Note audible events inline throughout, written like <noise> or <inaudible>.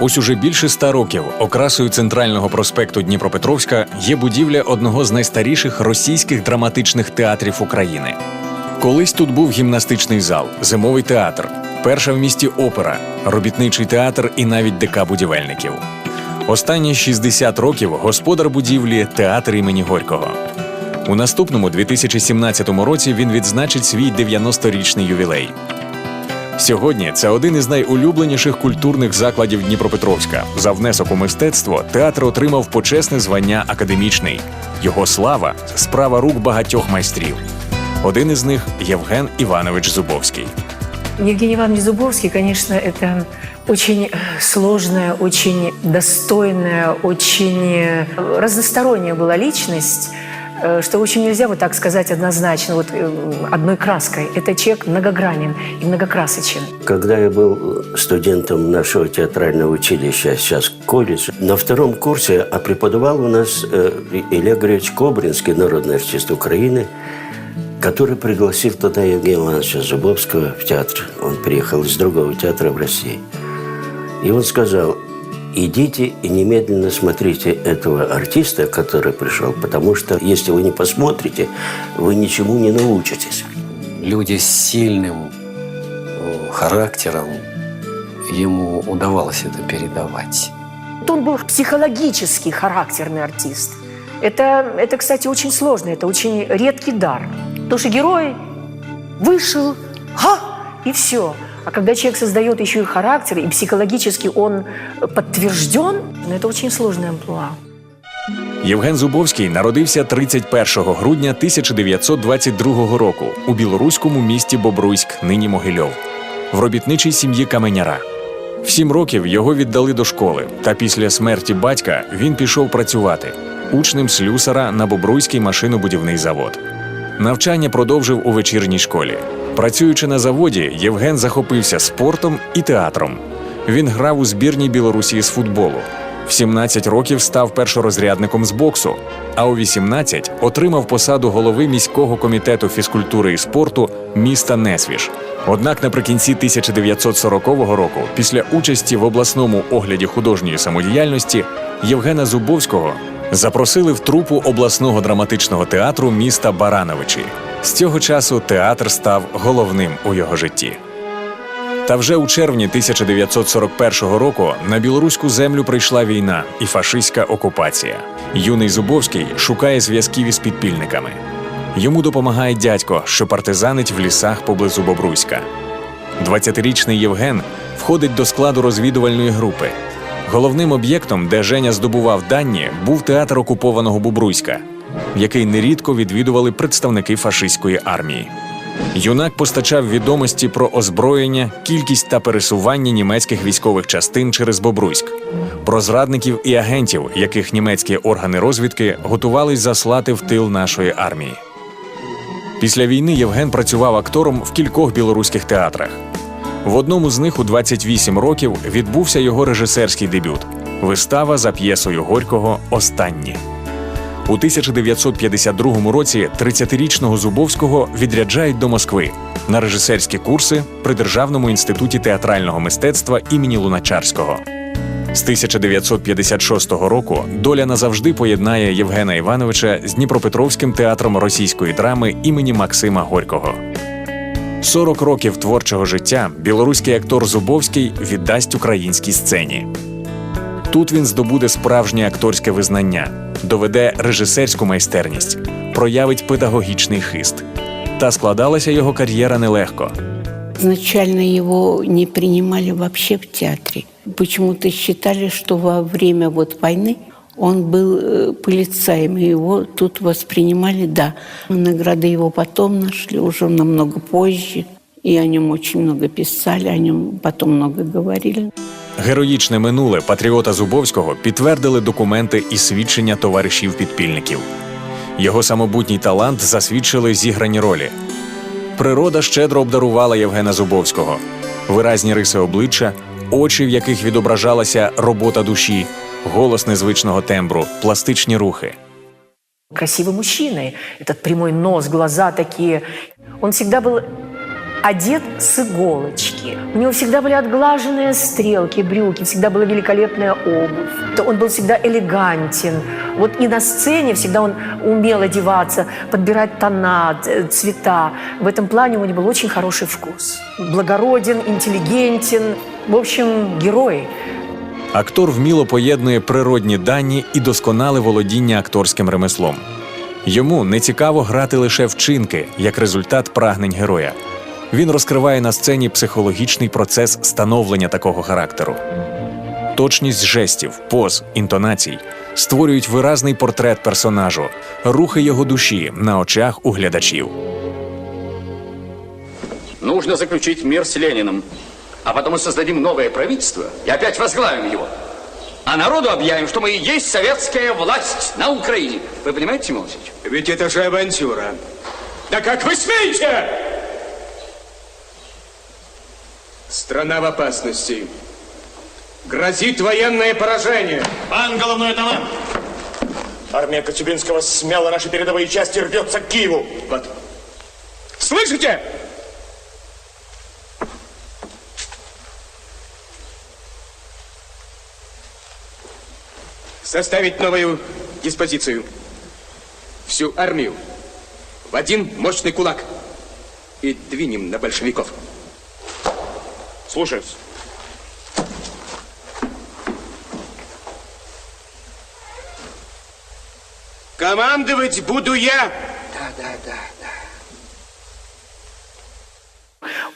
Ось уже більше ста років окрасою центрального проспекту Дніпропетровська є будівля одного з найстаріших російських драматичних театрів України. Колись тут був гімнастичний зал, зимовий театр, перша в місті опера, робітничий театр і навіть ДК будівельників. Останні 60 років господар будівлі театр імені Горького. У наступному 2017 році він відзначить свій 90-річний ювілей. Сьогодні це один із найулюбленіших культурних закладів Дніпропетровська. За внесок у мистецтво театр отримав почесне звання академічний. Його слава справа рук багатьох майстрів. Один із них Євген Іванович Зубовський. Евгений Иванович Зубовский, конечно, это очень э, сложная, очень достойная, очень э, разносторонняя была личность, э, Что очень нельзя вот так сказать однозначно, вот э, одной краской. Это человек многогранен и многокрасочен. Когда я был студентом нашего театрального училища, а сейчас колледж, на втором курсе а преподавал у нас э, Илья Григорьевич Кобринский, народный артист Украины, который пригласил туда Евгения Ивановича Зубовского в театр. Он приехал из другого театра в России. И он сказал, идите и немедленно смотрите этого артиста, который пришел, потому что если вы не посмотрите, вы ничему не научитесь. люди с сильным э, характером, ему удавалось это передавать. Он был психологически характерный артист. Это, это, кстати, очень сложно, это очень редкий дар. Потому что герой вышел, ха, и все. А когда человек создает еще и характер, и психологически он подтвержден, ну, это очень сложная амплуа. Євген Зубовський народився 31 грудня 1922 року у білоруському місті Бобруйськ, нині Могильов, в робітничій сім'ї каменяра. В сім років його віддали до школи, та після смерті батька він пішов працювати учнем слюсара на Бобруйський машинобудівний завод. Навчання продовжив у вечірній школі. Працюючи на заводі, Євген захопився спортом і театром. Він грав у збірній Білорусі з футболу. В 17 років став першорозрядником з боксу, а у 18 отримав посаду голови міського комітету фізкультури і спорту міста Несвіж. Однак наприкінці 1940 року, після участі в обласному огляді художньої самодіяльності, Євгена Зубовського запросили в трупу обласного драматичного театру міста Барановичі. З цього часу театр став головним у його житті. Та вже у червні 1941 року на білоруську землю прийшла війна і фашистська окупація. Юний Зубовський шукає зв'язків із підпільниками. Йому допомагає дядько, що партизанить в лісах поблизу Бобруйська. 20-річний Євген входить до складу розвідувальної групи. Головним об'єктом, де Женя здобував дані, був театр окупованого Бобруйська, який нерідко відвідували представники фашистської армії. Юнак постачав відомості про озброєння, кількість та пересування німецьких військових частин через Бобруйськ, про зрадників і агентів, яких німецькі органи розвідки готувались заслати в тил нашої армії. Після війни Євген працював актором в кількох білоруських театрах. В одному з них у 28 років відбувся його режисерський дебют вистава за п'єсою Горького Останні. У 1952 році 30-річного Зубовського відряджають до Москви на режисерські курси при Державному інституті театрального мистецтва імені Луначарського. З 1956 року доля назавжди поєднає Євгена Івановича з Дніпропетровським театром російської драми імені Максима Горького. 40 років творчого життя білоруський актор Зубовський віддасть українській сцені. Тут він здобуде справжнє акторське визнання, доведе режисерську майстерність, проявить педагогічний хист. Та складалася його кар'єра нелегко. Изначально его не принимали вообще в театре. Почему-то считали, что во время вот войны он был э, полицаем, и его тут воспринимали, да. Награды его потом нашли, уже намного позже. И о нем очень много писали, о нем потом много говорили. Героїчне минуле патріота Зубовського підтвердили документи і свідчення товаришів підпільників. Його самобутній талант засвідчили зіграні ролі. Природа щедро обдарувала Євгена Зубовського, виразні риси обличчя, очі, в яких відображалася робота душі, голос незвичного тембру, пластичні рухи. Красивый мужчина, этот прямой нос, глаза такие. Он всегда был одет с иголочки. У него всегда были отглаженные стрелки, брюки, всегда была великолепная обувь. То Он был всегда элегантен. Вот и на сцене всегда он умел одеваться, подбирать тона, ц- цвета. В этом плане у него был очень хороший вкус. Благороден, интеллигентен. В общем, герой. Актор вміло поєднує природні дані і досконале володіння акторським ремеслом. Йому не цікаво грати лише вчинки як результат прагнень героя. Він розкриває на сцені психологічний процес становлення такого характеру. Точність жестів, поз, інтонацій створюють виразний портрет персонажу, рухи його душі на очах у глядачів. Нужно заключить мир с Лениным, а потом мы создадим новое правительство и опять возглавим его. А народу объявим, что мы и есть советская власть на Украине. Вы понимаете, Тимон Васильевич? Ведь это же авантюра. Да как вы смеете? Страна в опасности. Грозит военное поражение. Пан головной атаман! Армия Коцюбинского смяла наши передовые части, рвется к Киеву. Вот. Слышите? Составить новую диспозицию. Всю армию в один мощный кулак. И двинем на большевиков. Слушаюсь. Командовать буду я.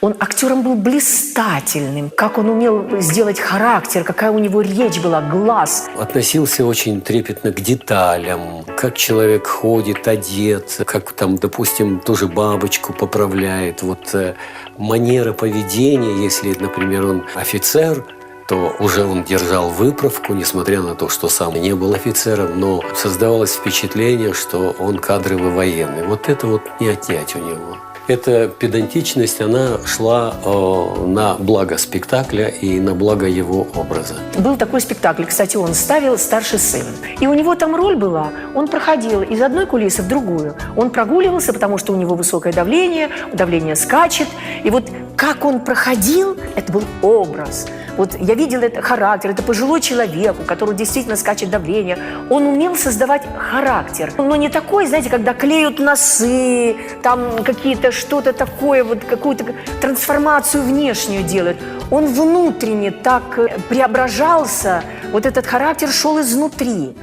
Он актером был блистательным. Как он умел сделать характер, какая у него речь была, глаз. Относился очень трепетно к деталям, как человек ходит, одет, как там, допустим, тоже бабочку поправляет. Вот э, манера поведения, если, например, он офицер, то уже он держал выправку, несмотря на то, что сам не был офицером, но создавалось впечатление, что он кадровый военный. Вот это вот не отнять у него. Эта педантичность, она шла э, на благо спектакля и на благо его образа. Был такой спектакль, кстати, он ставил «Старший сын». И у него там роль была, он проходил из одной кулисы в другую. Он прогуливался, потому что у него высокое давление, давление скачет. И вот как он проходил, это был образ. Вот я видела это характер, это пожилой человек, у которого действительно скачет давление. Он умел создавать характер. Но не такой, знаете, когда клеют носы, там какие-то что-то такое, вот какую-то трансформацию внешнюю делают. Он внутренне так э, преображался, вот этот характер шел изнутри.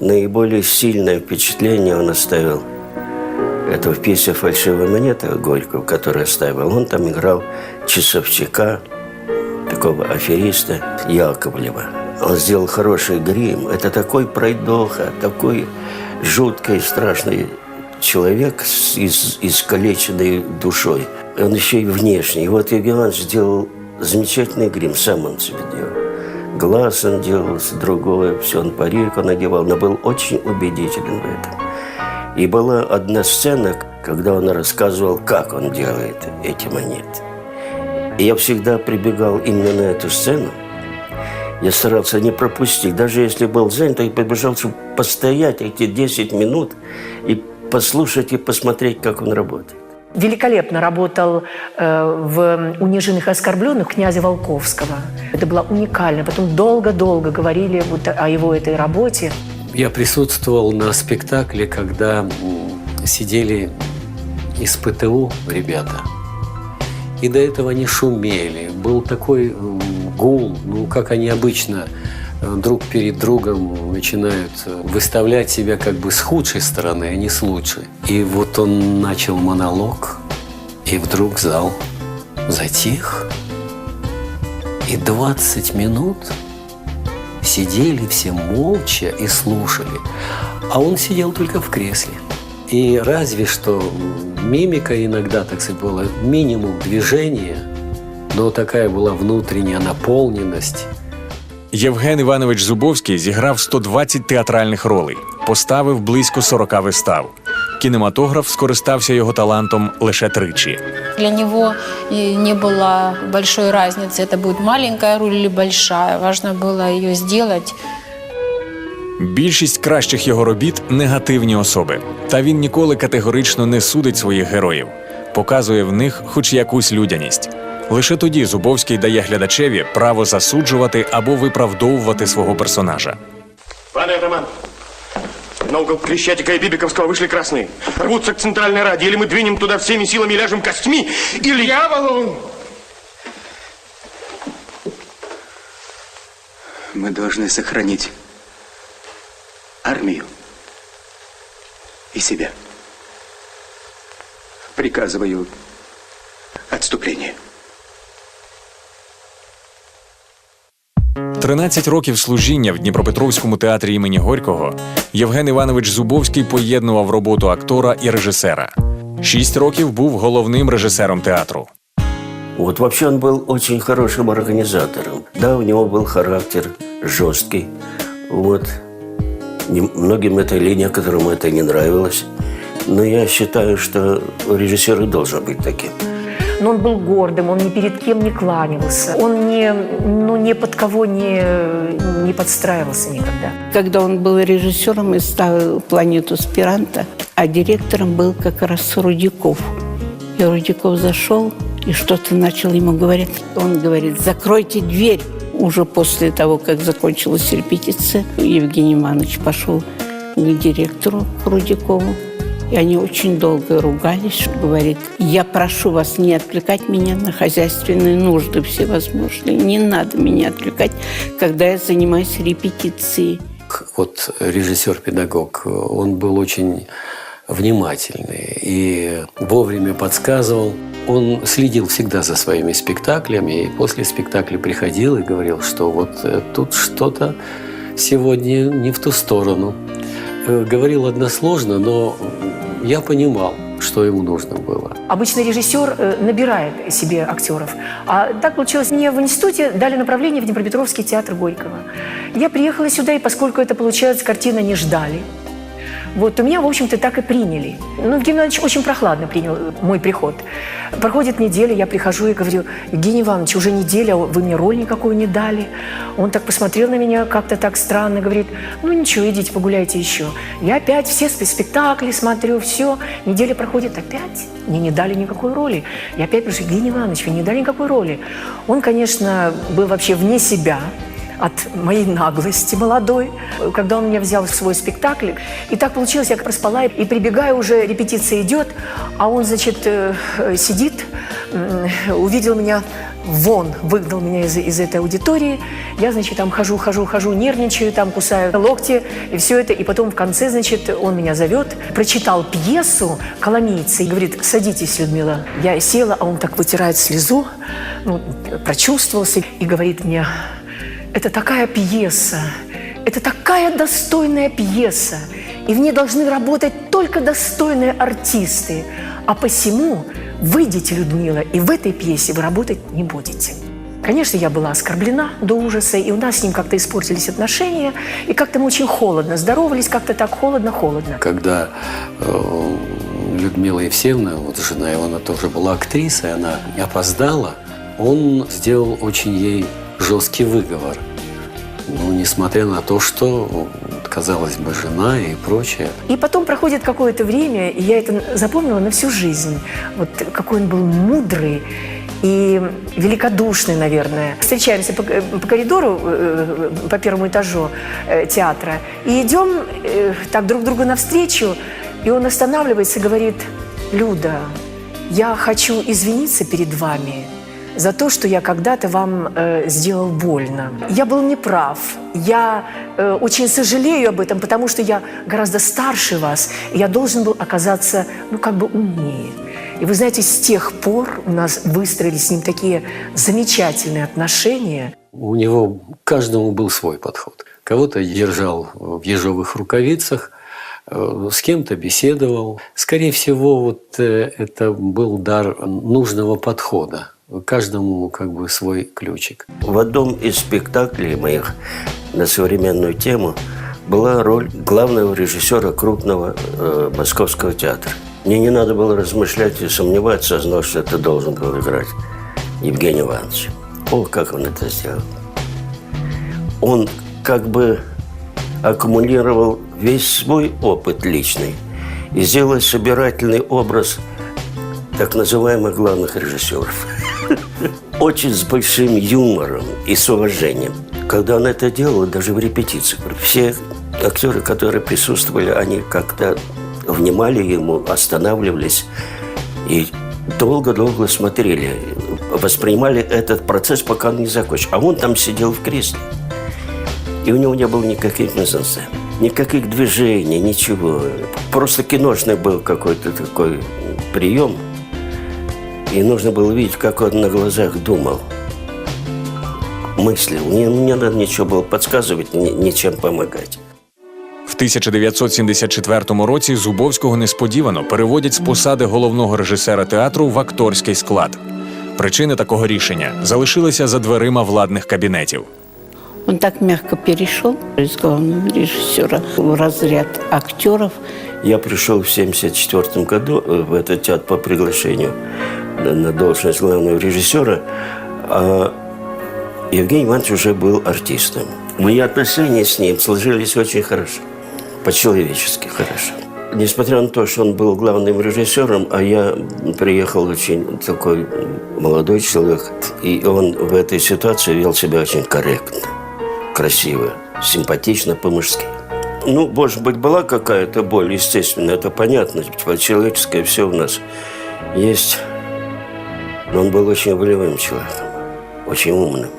Наиболее сильное впечатление он оставил. Это в пьесе «Фальшивая монета» Горького, который оставил. Он там играл часовщика, такого афериста Яковлева. Он сделал хороший грим. Это такой пройдоха, такой жуткий, страшный человек с из, искалеченной душой. Он еще и внешний. Вот Евгений Иванович сделал замечательный грим, сам он себе делал. Глаз он делал, другое, все, он парик надевал, но был очень убедителен в этом. И была одна сцена, когда он рассказывал, как он делает эти монеты. И я всегда прибегал именно на эту сцену. Я старался не пропустить. Даже если был занят, я побежал, чтобы постоять эти 10 минут и послушать и посмотреть, как он работает. Великолепно работал э, в «Униженных и оскорбленных» князя Волковского. Это было уникально. Потом долго-долго говорили вот о его этой работе. Я присутствовал на спектакле, когда сидели из ПТУ ребята. И до этого они шумели. Был такой гул, ну, как они обычно э, друг перед другом начинают э, выставлять себя как бы с худшей стороны, а не с лучшей. И вот он начал монолог, и вдруг зал затих. И 20 минут сидели все молча и слушали. А он сидел только в кресле. И разве что м, мимика иногда, так сказать, была минимум движения, но такая была внутренняя наполненность. Євген Іванович Зубовський зіграв 120 театральних ролей, поставив близько 40 вистав. Кінематограф скористався його талантом лише тричі. Для него и не было большой разницы, это будет маленькая роль или большая. Важно было ее сделать. Більшість кращих його робіт негативні особи. Та він ніколи категорично не судить своїх героїв. показує в них хоч якусь людяність. Лише тоді Зубовський дає глядачеві право засуджувати або виправдовувати свого персонажа. Пан Атаман, на угол Крещатика и Бибиковского вышли красные. Рвутся к центральной раде. Или мы двинем туда всеми силами и ляжем костьми, или... Дьяволу! Мы должны сохранить армию и себя. Приказываю отступление. 13 років служіння в Дніпропетровському театрі імені Горького Євген Іванович Зубовський поєднував роботу актора і режисера. Шість років був головним режисером театру. Вот вообще он был очень хорошим организатором. Да, у него был характер жесткий. Вот. Многим это или некоторым это не нравилось. Но я считаю, что режиссер и должен быть таким. Но он был гордым, он ни перед кем не кланялся, он не, ну, ни под кого не, не подстраивался никогда. Когда он был режиссером и ставил «Планету Спиранта», а директором был как раз Рудиков. И Рудиков зашел и что-то начал ему говорить. Он говорит, закройте дверь. Уже после того, как закончилась репетиция, Евгений Иванович пошел к директору Рудикову. И они очень долго ругались. Говорит, я прошу вас не отвлекать меня на хозяйственные нужды всевозможные. Не надо меня отвлекать, когда я занимаюсь репетицией. Вот режиссер-педагог, он был очень внимательный и вовремя подсказывал. Он следил всегда за своими спектаклями и после спектакля приходил и говорил, что вот э, тут что-то сегодня не в ту сторону. Э, Говорил односложно, но я понимал, что ему нужно было. Обычно режиссер э, набирает себе актеров. А так получилось. Мне в институте дали направление в Днепропетровский театр Горького. Я приехала сюда, и поскольку это, получается, картина не ждали, вот, у меня, в общем-то, так и приняли. Ну, Евгений Иванович очень прохладно принял э, мой приход. Проходит неделя, я прихожу и говорю, Евгений Иванович, уже неделя, вы мне роль никакую не дали. Он так посмотрел на меня как-то так странно, говорит, ну ничего, идите погуляйте еще. Я опять все спе- спектакли смотрю, все. Неделя проходит опять. Мне не дали никакой роли. Я опять прошу, Евгений Иванович, вы не дали никакой роли. Он, конечно, был вообще вне себя от моей наглости молодой, когда он меня взял в свой спектакль. И так получилось, я проспала, и прибегаю, уже репетиция идет, а он, значит, э, сидит, увидел меня вон, выгнал меня из, из этой аудитории. Я, значит, там хожу, хожу, хожу, нервничаю, там кусаю локти и все это. И потом в конце, значит, он меня зовет, прочитал пьесу «Коломийцы» и говорит, садитесь, Людмила. Я села, а он так вытирает слезу, ну, прочувствовался и говорит мне, это такая пьеса, это такая достойная пьеса, и в ней должны работать только достойные артисты. А посему выйдите, Людмила, и в этой пьесе вы работать не будете. Конечно, я была оскорблена до ужаса, и у нас с ним как-то испортились отношения, и как-то мы очень холодно здоровались, как-то так холодно-холодно. Когда э, Людмила Евсеевна, вот жена его, она тоже была актрисой, она опоздала, он сделал очень ей жесткий выговор. Ну, несмотря на то, что, казалось бы, жена и прочее. И потом проходит какое-то время, и я это запомнила на всю жизнь. Вот какой он был мудрый и великодушный, наверное. Встречаемся по, по коридору, э, по первому этажу э, театра, и идем э, так друг другу навстречу, и он останавливается и говорит, Люда, я хочу извиниться перед вами за то, что я когда-то вам э, сделал больно. Я был неправ. Я э, очень сожалею об этом, потому что я гораздо старше вас, и я должен был оказаться, ну, как бы умнее. И вы знаете, с тех пор у нас выстроились с ним такие замечательные отношения. У него каждому был свой подход. Кого-то держал в ежовых рукавицах, э, с кем-то беседовал. Скорее всего, вот э, это был дар нужного подхода. Каждому как бы свой ключик. В одном из спектаклей моих на современную тему была роль главного режиссера крупного э, московского театра. Мне не надо было размышлять и сомневаться, знал, что это должен был играть Евгений Иванович. О, как он это сделал. Он как бы аккумулировал весь свой опыт личный и сделал собирательный образ так называемых главных режиссеров. Очень с большим юмором и с уважением. Когда он это делал, даже в репетициях, все актеры, которые присутствовали, они как-то внимали ему, останавливались и долго-долго смотрели, воспринимали этот процесс, пока он не закончится. А он там сидел в кресле. И у него не было никаких мизансцен, никаких движений, ничего. Просто киношный был какой-то такой прием. И нужно было видеть, как он на глазах думал. Мыслил. Не, не надо ничего было подсказывать, ни, ничем помогать. В 1974 році Зубовського несподівано переводять з посади головного режисера театру в акторський склад. Причини такого рішення залишилися за дверима владних кабінетів. Он так мягко перешел из главного режиссера в разряд актеров. Я пришел в 1974 году э, в этот театр по приглашению На- должность главного режиссера, а Евгений Иванович уже был артистом. Мои отношения с ним сложились очень хорошо, по-человечески хорошо. Несмотря на то, что он был главным режиссером, а я приехал очень такой молодой человек, и он в этой ситуации вел себя очень корректно, красиво, симпатично по-мужски. Ну, может быть, была какая-то боль, естественно, это понятно, человеческое все у нас есть. Но он был очень волевым человеком, очень умным.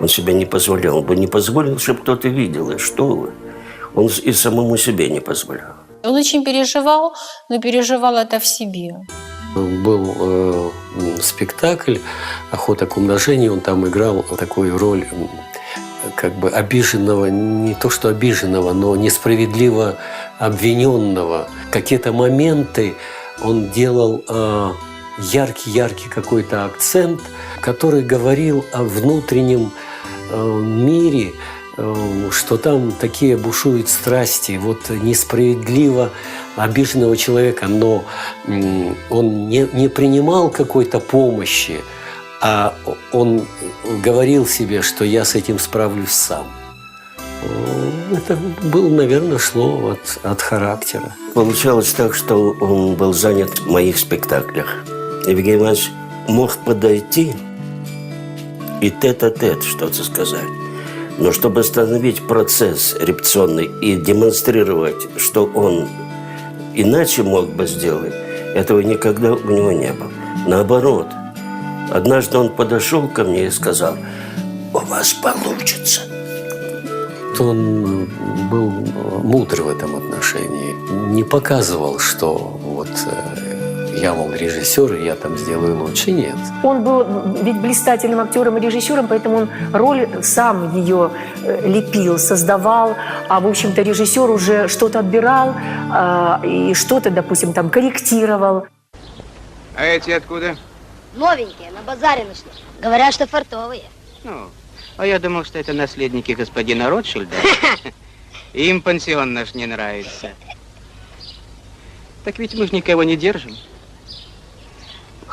Он себе не позволял, он бы не позволил, чтобы кто-то видел, и что вы. Он и самому себе не позволял. Он очень переживал, но переживал это в себе. Был э, спектакль «Охота к умножению». Он там играл такую роль как бы обиженного, не то что обиженного, но несправедливо обвиненного. Какие-то моменты он делал э, яркий-яркий какой-то акцент, который говорил о внутреннем э, мире, э, что там такие бушуют страсти, вот несправедливо обиженного человека, но он не, не принимал какой-то помощи, а он говорил себе, что я с этим справлюсь сам. Э, Это было, наверное, шло от, от характера. Получалось так, что он был занят в моих спектаклях. Евгений Иванович мог подойти и тет-а-тет что-то сказать. Но чтобы остановить процесс репетиционный и демонстрировать, что он иначе мог бы сделать, этого никогда у него не было. Наоборот, однажды он подошел ко мне и сказал, у вас получится. Он был мудр в этом отношении. Не показывал, что вот э, я, мол, режиссер, и я там сделаю лучше. Нет. Он был ведь блистательным актером и режиссером, поэтому он роль сам ее э, лепил, создавал, а, в общем-то, режиссер уже что-то отбирал а, и что-то, допустим, там корректировал. А эти откуда? Новенькие, на базаре нашли. Говорят, что фартовые. Ну, а я думал, что это наследники господина Ротшильда. <laughs> Им пансион наш не нравится. Так ведь мы ж никого не держим.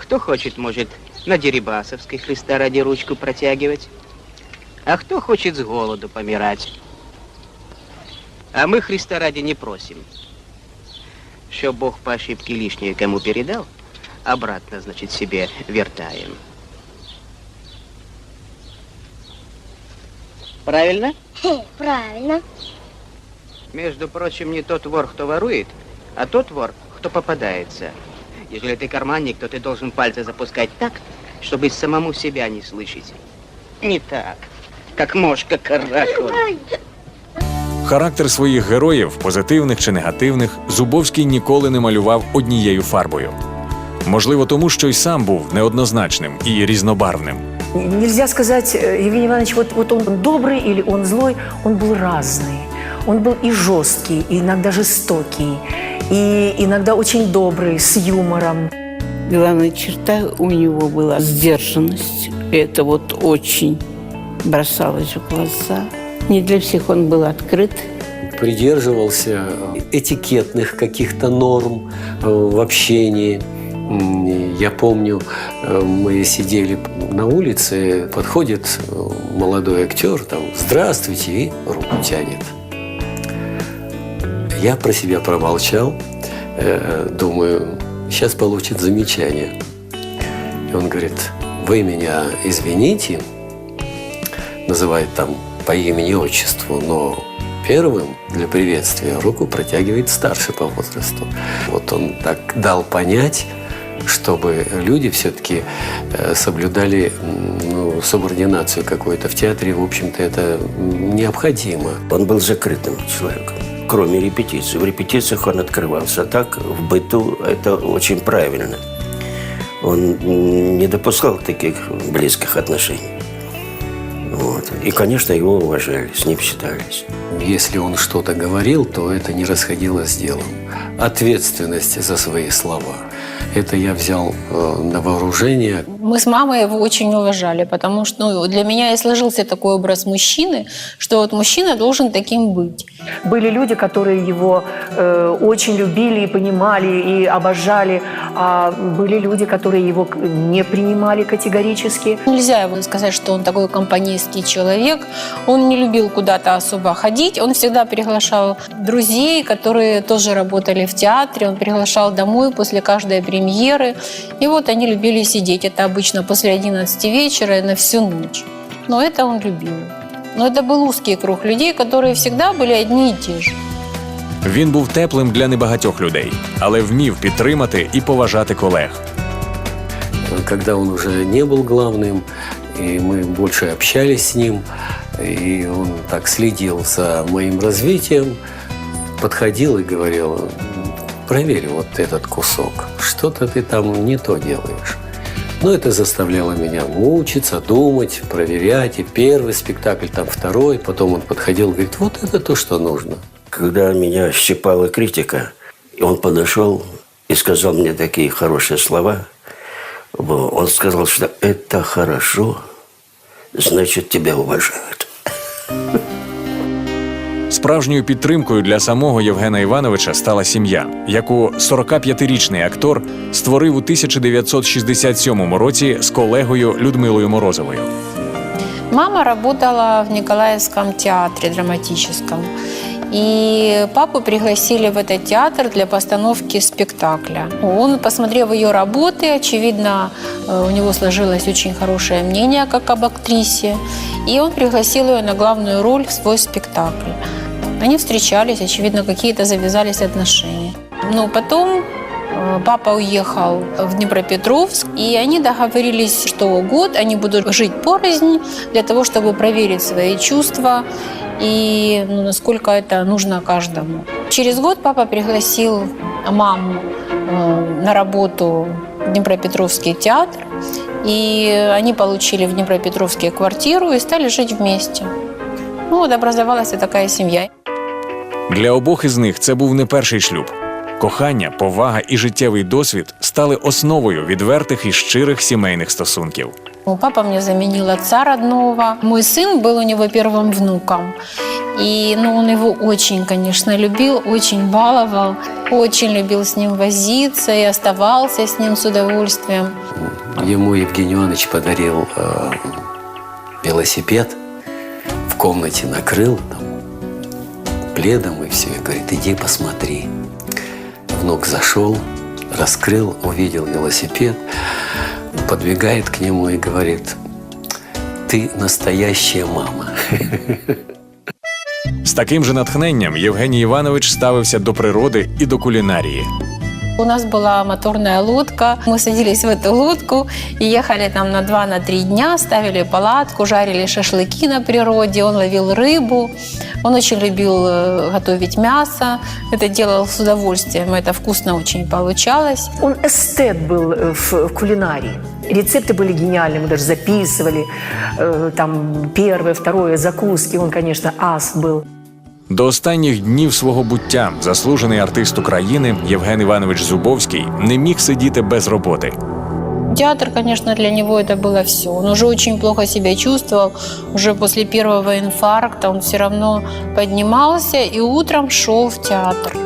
Кто хочет, может на Дерибасовской Христа ради ручку протягивать. А кто хочет с голоду помирать. А мы Христа ради не просим. Что Бог по ошибке лишнее кому передал, обратно, значит, себе вертаем. Правильно? Правильно. Между прочим, не тот вор, кто ворует, а тот вор, кто попадается. Если ты карманник, то ты должен пальцы запускать так, чтобы самому себя не слышать. Не так, как мошка каракуль. Характер своїх героїв, позитивних чи негативних, Зубовський ніколи не малював однією фарбою. Можливо, тому що й сам був неоднозначним і різнобарвним. Нельзя сказать, э, Евгений Иванович, вот, вот он добрый или он злой, он был разный. Он был и жесткий, и иногда жестокий, И иногда очень добрый, с юмором. Главная черта у него была сдержанность. Это вот очень бросалось в глаза. Не для всех он был открыт. Придерживался этикетных каких-то норм э, в общении. Я помню, э, мы сидели на улице, подходит э, молодой актер, там, здравствуйте, и руку тянет. Я про себя промолчал, э, думаю, сейчас получит замечание. И он говорит, вы меня извините, называет там по имени и отчеству, но первым для приветствия руку протягивает старший по возрасту. Вот он так дал понять, чтобы люди все-таки э, соблюдали ну, субординацию какую-то. В театре, в общем-то, это необходимо. Он был закрытым человеком, кроме репетиций. В репетициях он открывался. А так, в быту это очень правильно. Он не допускал таких близких отношений. Вот. И, конечно, его уважали, с ним считались. Если он что-то говорил, то это не расходилось с делом. Ответственность за свои слова. Это я взял э, на вооружение. Мы с мамой его очень уважали, потому что ну, для меня и сложился такой образ мужчины, что вот мужчина должен таким быть. Были люди, которые его э, очень любили и понимали, и обожали, а были люди, которые его не принимали категорически. Нельзя его сказать, что он такой компанейский человек. Он не любил куда-то особо ходить. Он всегда приглашал друзей, которые тоже работали в театре. Он приглашал домой после каждой премьеры. И вот они любили сидеть. Это обычно после 11 вечера и на всю ночь. Но это он любил. Но это был узкий круг людей, которые всегда были одни и те же. Він був теплим для небагатьох людей, але вмів підтримати і поважати колег. Когда он уже не был главным, и мы больше общались с ним, и он так следил за моим развитием, подходил и говорил, проверь вот этот кусок, что-то ты там не то делаешь. Но это заставляло меня мучиться, думать, проверять. И первый спектакль, там второй. Потом он подходил говорит, вот это то, что нужно. Когда меня щипала критика, он подошел и сказал мне такие хорошие слова. Он сказал, что это хорошо, значит, тебя уважают. <laughs> Справжньою підтримкою для самого Євгена Івановича стала сім'я, яку 45-річний актор створив у 1967 році з колегою Людмилою Морозовою. Мама работала в Николаевском театре драматическом. И папу пригласили в этот театр для постановки спектакля. Он, посмотрев ее работы, очевидно, э, у него сложилось очень хорошее мнение как об актрисе. И он пригласил ее на главную роль в свой спектакль. Они встречались, очевидно, какие-то завязались отношения. Но потом э, папа уехал в Днепропетровск, и они договорились, что год они будут жить порознь для того, чтобы проверить свои чувства и ну, насколько это нужно каждому. Через год папа пригласил маму э, на работу в Днепропетровский театр, и они получили в Днепропетровске квартиру и стали жить вместе. Ну, вот образовалась такая семья. Для обох із них це був не перший шлюб. Кохання, повага і життєвий досвід стали основою відвертих і щирих сімейних стосунків. Ну, Папа мне заменил отца родного. Мой сын был у него первым внуком. И ну, он его очень, конечно, любил, очень баловал, очень любил с ним возиться и оставался с ним с удовольствием. Ему Евгений Иванович подарил э, велосипед, в комнате накрыл там, пледом и все. И говорит, иди посмотри. Внук зашел, раскрыл, увидел велосипед, подбегает к нему и говорит, ты настоящая мама. З таким же натхненням Євгеній Іванович ставився до природи і до кулінарії. У нас была моторная лодка. Мы садились в эту лодку и ехали там на два, на три дня, ставили палатку, жарили шашлыки на природе. Он ловил рыбу. Он очень любил э, готовить мясо. Это делал с удовольствием. Это вкусно очень получалось. Он эстет был э, в кулинарии. Рецепты были гениальные, мы даже записывали. Э, Там первое, второе, закуски. Он, конечно, ас был. До останніх днів свого буття заслужений артист України Євген Іванович Зубовський не міг сидіти без роботи. Театр, конечно, для него это было все. Он уже очень плохо себя чувствовал. Уже после первого инфаркта он все равно поднимался и утром шел в театр.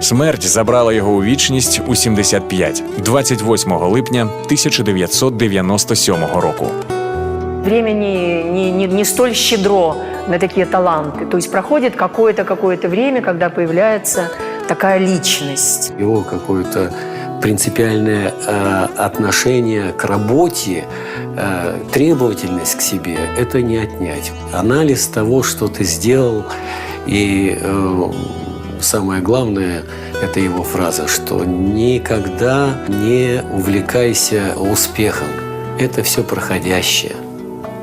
Смерть забрала його у вічність у 75, 28 липня 1997 року. Время не, не, не, не столь щедро на такие таланты. То есть проходит какое-то какое-то время, когда появляется такая личность. Его какое-то принципиальное э, отношение к работе, э, требовательность к себе – это не отнять. Анализ того, что ты сделал, и э, самое главное – это его фраза, что никогда не увлекайся успехом. Это все проходящее.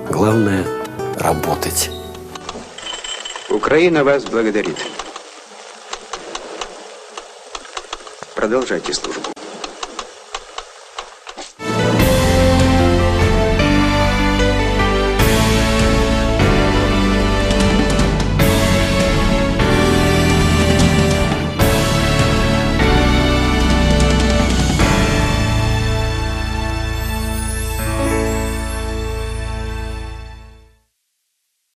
Главное – работать. Украина вас благодарит. Продолжайте службу.